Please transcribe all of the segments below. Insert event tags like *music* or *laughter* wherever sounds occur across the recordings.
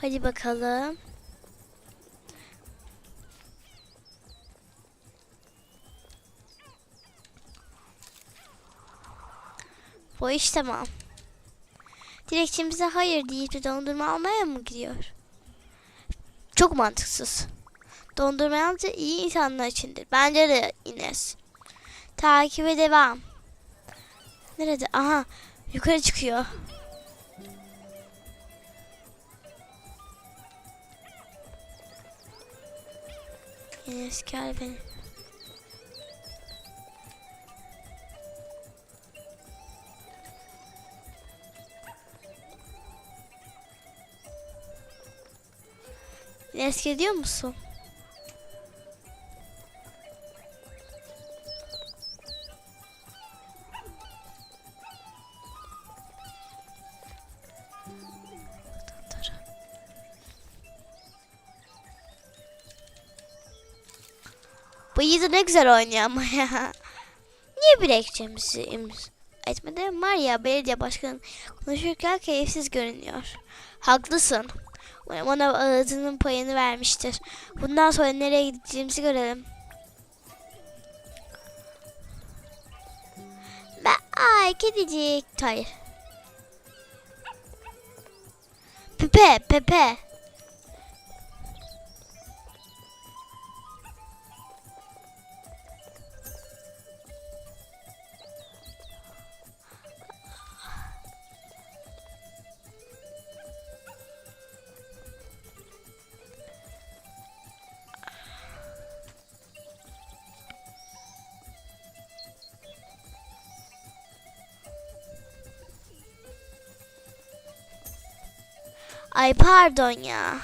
Hadi bakalım. Bu iş tamam. Dilekçemize hayır deyip de dondurma almaya mı gidiyor? Çok mantıksız. Dondurma yalnızca iyi insanlar içindir. Bence de Ines. Takibe devam. Nerede? Aha. Yukarı çıkıyor. Ines gel beni. Ines geliyor musun? Yiğit ne güzel oynuyor ama ya. Niye dilekçemizi imz etmedi? Maria belediye başkanı konuşurken keyifsiz görünüyor. Haklısın. Umarım ona ağzının payını vermiştir. Bundan sonra nereye gideceğimizi görelim. Ben, ay kedicik. Hayır. Pepe, Pepe. Ay pardon ya.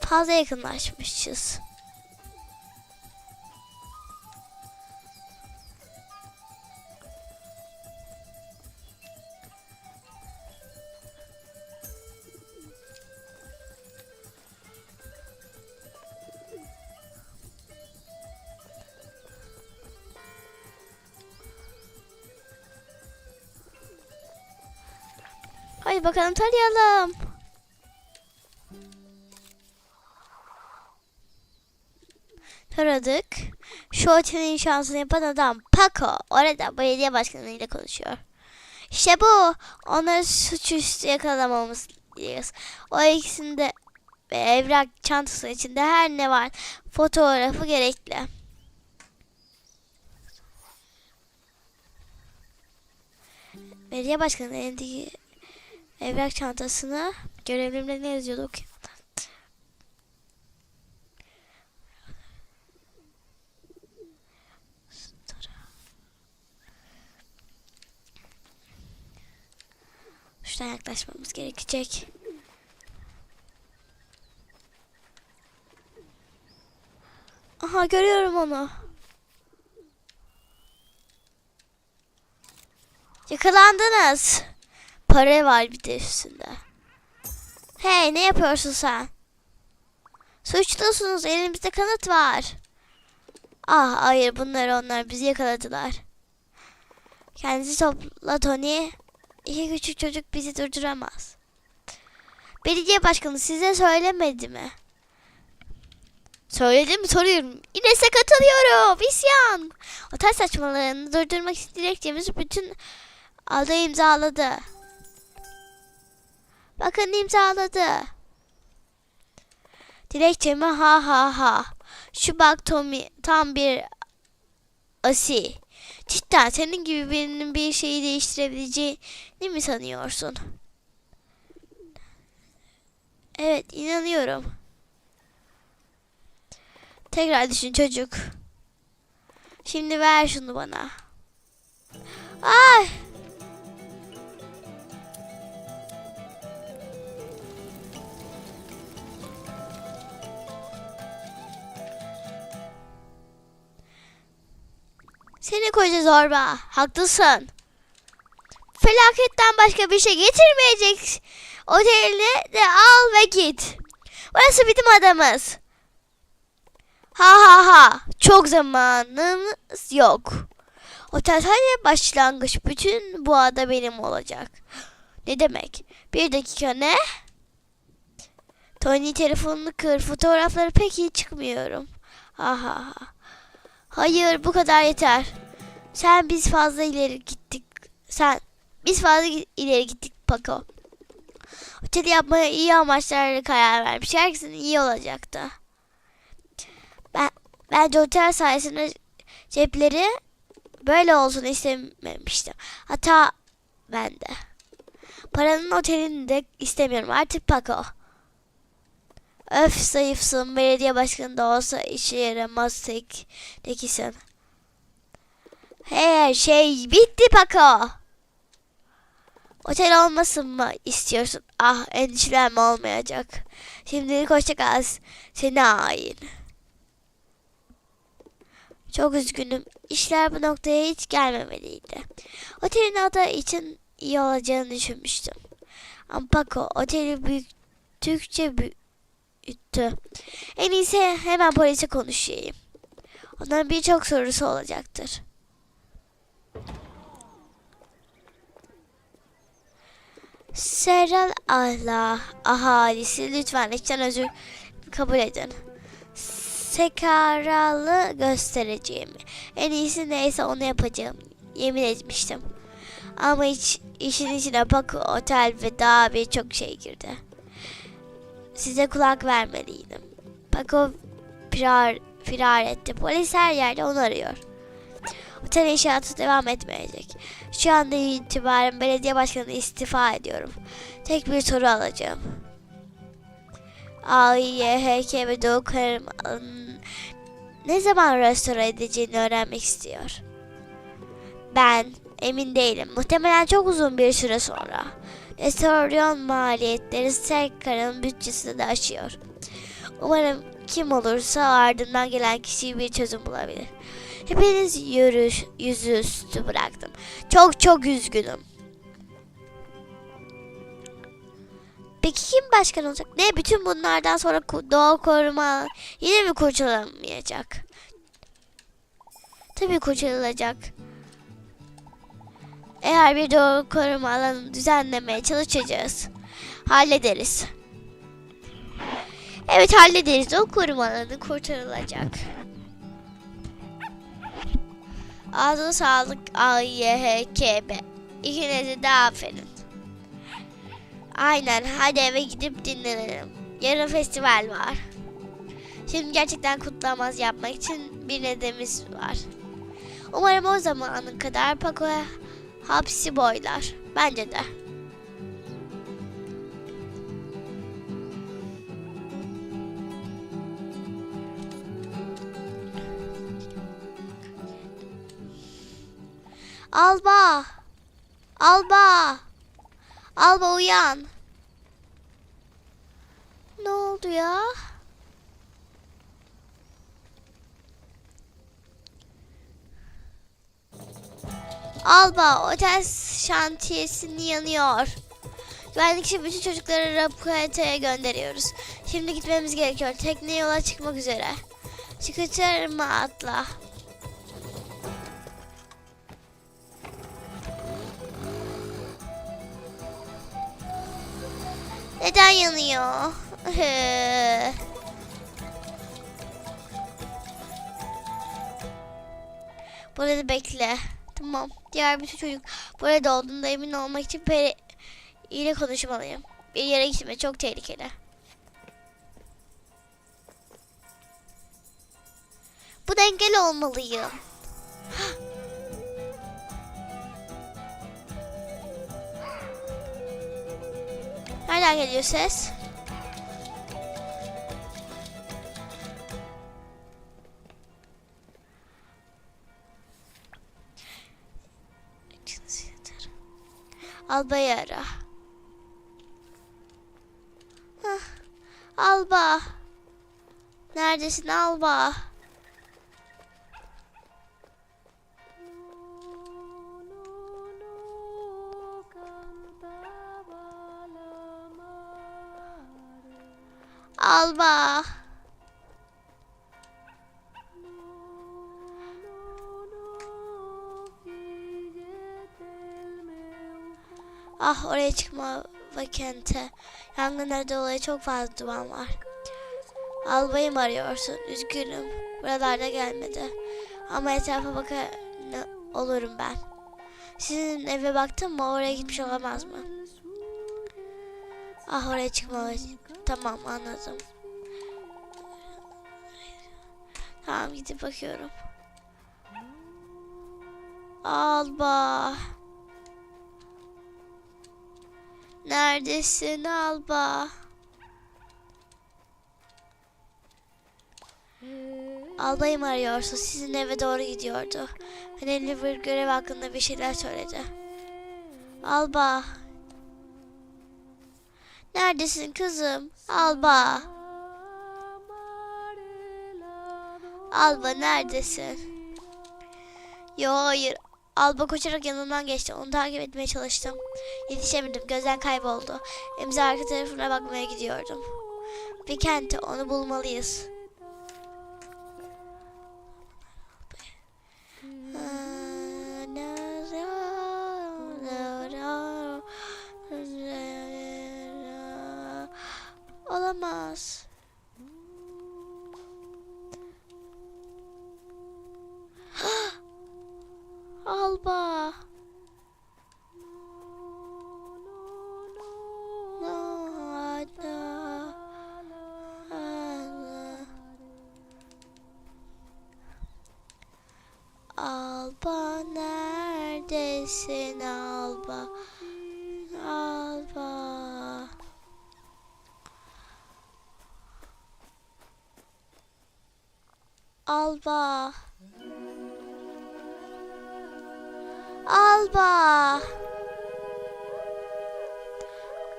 Fazla yakınlaşmışız. Hadi bakalım tarayalım. Taradık. Şu otelin inşasını yapan adam Paco orada belediye başkanıyla konuşuyor. İşte bu. Onları suçüstü yakalamamız diyoruz. O ikisinde ve evrak çantası içinde her ne var fotoğrafı gerekli. Belediye başkanı elindeki evrak çantasını görevlimde ne yazıyorduk? Şuradan yaklaşmamız gerekecek. Aha görüyorum onu. Yakalandınız. Para var bir de üstünde. Hey ne yapıyorsun sen? Suçlusunuz elimizde kanıt var. Ah hayır bunlar onlar bizi yakaladılar. Kendisi topla Tony. İki küçük çocuk bizi durduramaz. Belediye başkanı size söylemedi mi? Söyledim soruyorum. İnes'e katılıyorum. İsyan. Otel saçmalarını durdurmak için bütün aldı imzaladı. Bakın imzaladı. Dilekçemi ha ha ha. Şu bak Tommy tam bir asi. Cidden senin gibi birinin bir şeyi değiştirebileceğini mi sanıyorsun? Evet inanıyorum. Tekrar düşün çocuk. Şimdi ver şunu bana. Ay! Seni koca zorba. Haklısın. Felaketten başka bir şey getirmeyecek. Otelini de al ve git. Orası bizim adamız. Ha ha ha. Çok zamanımız yok. Otel sadece başlangıç. Bütün bu ada benim olacak. Ne demek? Bir dakika ne? Tony telefonunu kır. Fotoğrafları pek iyi çıkmıyorum. Aha. Hayır bu kadar yeter. Sen biz fazla ileri gittik. Sen biz fazla ileri gittik Paco. Oteli yapmaya iyi amaçlarla karar vermiş. Herkesin iyi olacaktı. Ben bence otel sayesinde cepleri böyle olsun istememiştim. Hatta ben de. Paranın otelini de istemiyorum artık Paco. Öf zayıfsın. Belediye başkanı da olsa işe yaramaz tek tekisin. Her şey bitti Paco. Otel olmasın mı istiyorsun? Ah endişelenme olmayacak. Şimdilik hoşça kal. Seni hain. Çok üzgünüm. İşler bu noktaya hiç gelmemeliydi. Otelin adı için iyi olacağını düşünmüştüm. Ama Paco oteli büyüttükçe büyüttü. En iyisi hemen polise konuşayım. Onların birçok sorusu olacaktır. Seral Allah ahalisi lütfen içten özür kabul edin. Sekaralı göstereceğim. En iyisi neyse onu yapacağım. Yemin etmiştim. Ama hiç işin içine bak otel ve daha birçok şey girdi. Size kulak vermeliydim. Paco firar, firar etti. Polis her yerde onu arıyor. Otel inşaatı devam etmeyecek. Şu anda itibaren belediye başkanı istifa ediyorum. Tek bir soru alacağım. AİHK ve Doğu Karaman'ın ne zaman restore edeceğini öğrenmek istiyor. Ben emin değilim. Muhtemelen çok uzun bir süre sonra. Restorasyon maliyetleri Serkar'ın bütçesini de aşıyor. Umarım kim olursa ardından gelen kişi bir çözüm bulabilir. Hepiniz yürüyüş, yüzüstü bıraktım. Çok çok üzgünüm. Peki kim başkan olacak? Ne bütün bunlardan sonra ku- doğa koruma yine mi kurtarılmayacak? Tabii kurtarılacak. Eğer bir doğa koruma alanı düzenlemeye çalışacağız. Hallederiz. Evet hallederiz. O koruma alanı kurtarılacak. Ağzına sağlık AYHKB. İkinize de aferin. Aynen hadi eve gidip dinlenelim. Yarın festival var. Şimdi gerçekten kutlamaz yapmak için bir nedenimiz var. Umarım o zamana kadar Paco'ya hapsi boylar. Bence de. Alba! Alba! Alba uyan. Ne oldu ya? Alba otel şantiyesini yanıyor. Güvenlik için bütün çocukları Rapueta'ya gönderiyoruz. Şimdi gitmemiz gerekiyor. Tekne yola çıkmak üzere. Çıkıtırma atla. Neden yanıyor? *laughs* Burada bekle. Tamam. Diğer bütün çocuk burada olduğunda emin olmak için Peri ile konuşmalıyım. Bir yere gitme çok tehlikeli. Bu dengeli olmalıyım. *gasps* Nereden geliyor ses? Alba'yı ara. Alba. Neredesin? Alba. Oraya çıkma ve kente. Yangınlara dolayı çok fazla duman var. Albayım arıyorsun. Üzgünüm. Buralarda gelmedi. Ama etrafa bakar olurum ben. Sizin eve baktın mı? Oraya gitmiş olamaz mı? Ah oraya çıkmalıyız. Tamam anladım. Tamam gidip bakıyorum. Alba. Neredesin Alba? Albayım arıyorsa sizin eve doğru gidiyordu. Önemli bir görev hakkında bir şeyler söyledi. Alba. Neredesin kızım? Alba. Alba neredesin? Yo hayır. Alba koşarak yanından geçti. Onu takip etmeye çalıştım. Yetişemedim. Gözden kayboldu. İmza arka tarafına bakmaya gidiyordum. Bir kente onu bulmalıyız. Olamaz. Alba. Alba.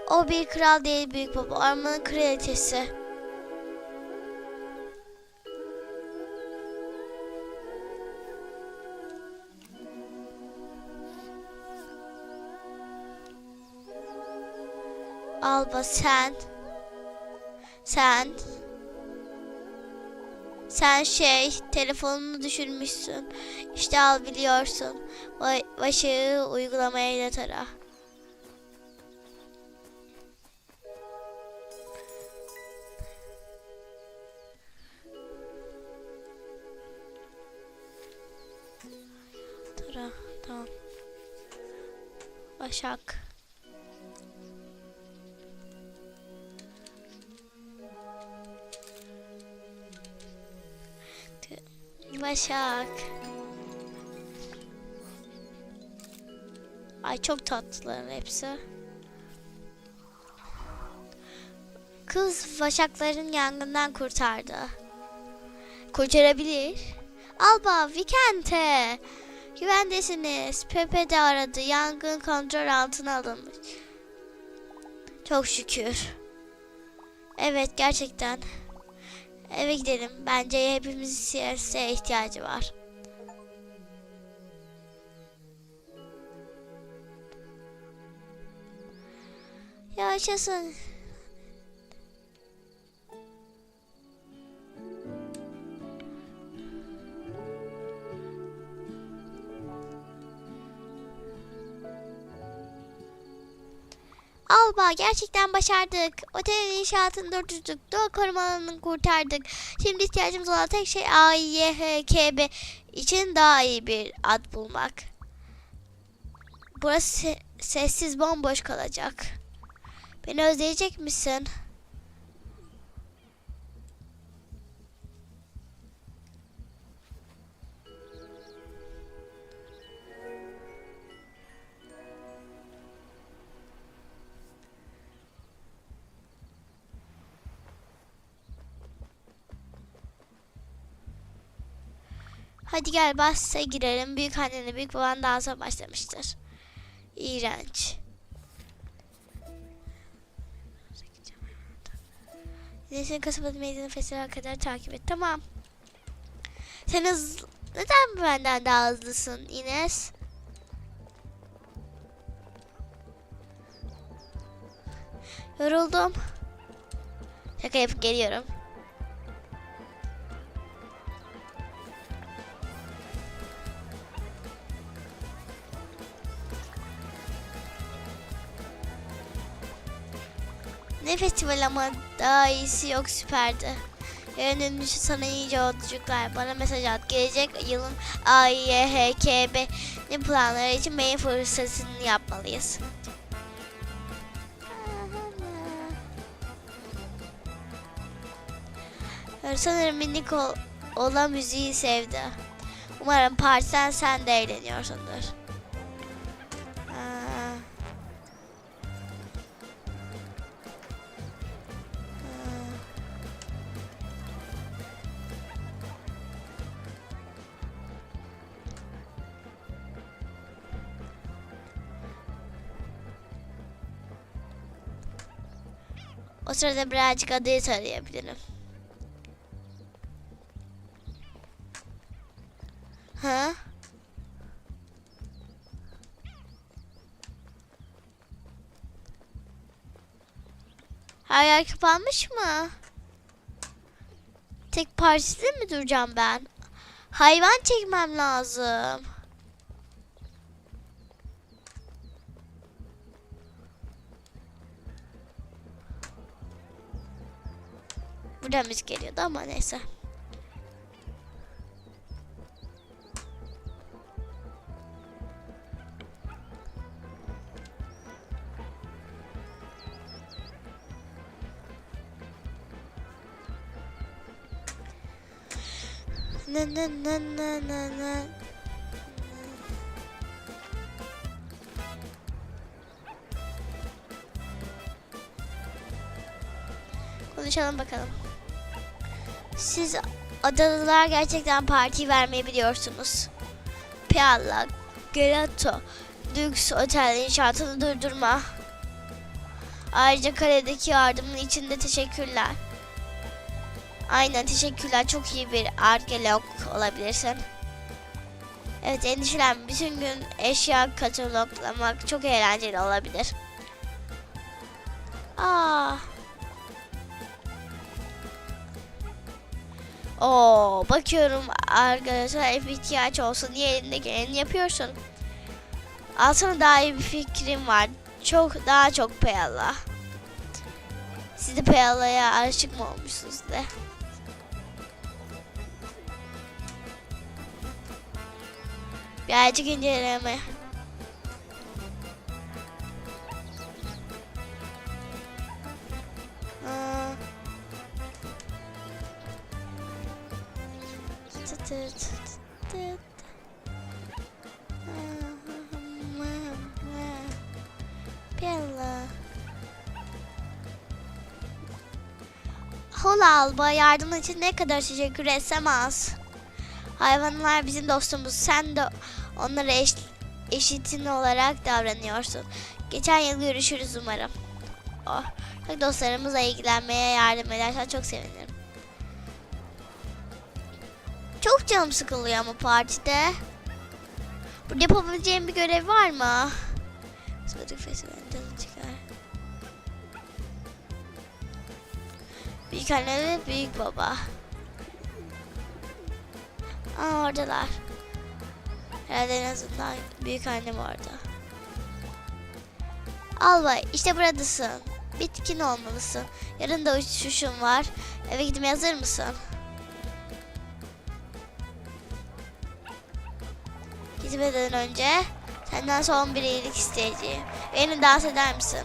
O bir kral değil büyük baba. Ormanın kraliçesi. Alba sen. Sen. Sen şey telefonunu düşürmüşsün. İşte al biliyorsun. Va- Başı uygulamaya ilet ara. Tara, tamam. Başak. Başak. Ay çok tatlılar hepsi. Kız Başakların yangından kurtardı. Kurtarabilir. Alba, Vikente. Güvendesiniz. Pepe de aradı. Yangın kontrol altına alınmış. Çok şükür. Evet gerçekten. Eve gidelim. Bence hepimizin siyasete ihtiyacı var. Yaşasın. Alba gerçekten başardık. Otelin inşaatını durdurduk. Doğa koruma alanını kurtardık. Şimdi ihtiyacımız olan tek şey AİHKB için daha iyi bir ad bulmak. Burası se- sessiz bomboş kalacak. Beni özleyecek misin? Hadi gel bahse girelim. Büyük annenle büyük baban sonra başlamıştır. İğrenç. Neyse kasabada meydanı festival kadar takip et. Tamam. Sen hız... Neden benden daha hızlısın Ines? Yoruldum. Şaka yapıp geliyorum. Festival ama daha iyisi yok süperdi. Yarın sana iyice yolculuklar. Bana mesaj at. Gelecek yılın AİHKB ne planları için mail fırsatını yapmalıyız. Sanırım minik ol, olan müziği sevdi. Umarım partiden sen de eğleniyorsundur. O sırada birazcık adayı tarayabilirim. Ha? Her yer kapanmış mı? Tek partide mi duracağım ben? Hayvan çekmem lazım. Buradan müzik geliyordu ama neyse. Na na na na na na. Konuşalım bakalım. Siz adalılar gerçekten parti vermeyi biliyorsunuz. Pialla, Gelato, Lüks Otel inşaatını durdurma. Ayrıca kaledeki yardımın için de teşekkürler. Aynen teşekkürler. Çok iyi bir arkeolog olabilirsin. Evet endişelenme. Bütün gün eşya kataloglamak çok eğlenceli olabilir. Aa. Oo, bakıyorum arkadaşlar hep ihtiyaç olsun diye elinde geleni yapıyorsun. Aslında daha iyi bir fikrim var. Çok daha çok peyala. Siz de peyalaya aşık mı olmuşsunuz de? Birazcık inceleme. Tıt. Hola Alba yardım için ne kadar teşekkür etsem az. Hayvanlar bizim dostumuz. Sen de onlara eş, eşitin olarak davranıyorsun. Geçen yıl görüşürüz umarım. Oh, dostlarımızla ilgilenmeye yardım edersen çok sevinirim. Çok canım sıkılıyor ama partide. Burada yapabileceğim bir görev var mı? Sıvadık festivalin tadı çıkar. Büyük anne ve büyük baba. Aa oradalar. Herhalde en azından büyük annem orada. Alba işte buradasın. Bitkin olmalısın. Yarın da uçuşum var. Eve gitmeye hazır mısın? Gitmeden önce senden son bir iyilik isteyeceğim. Beni dans eder misin?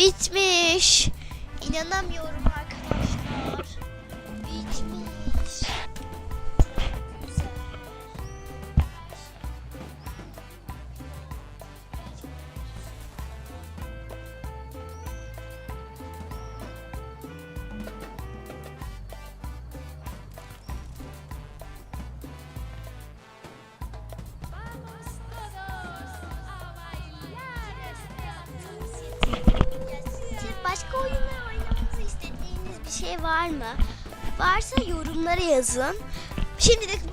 Bitmiş. İnanamıyorum yazın. Şimdilik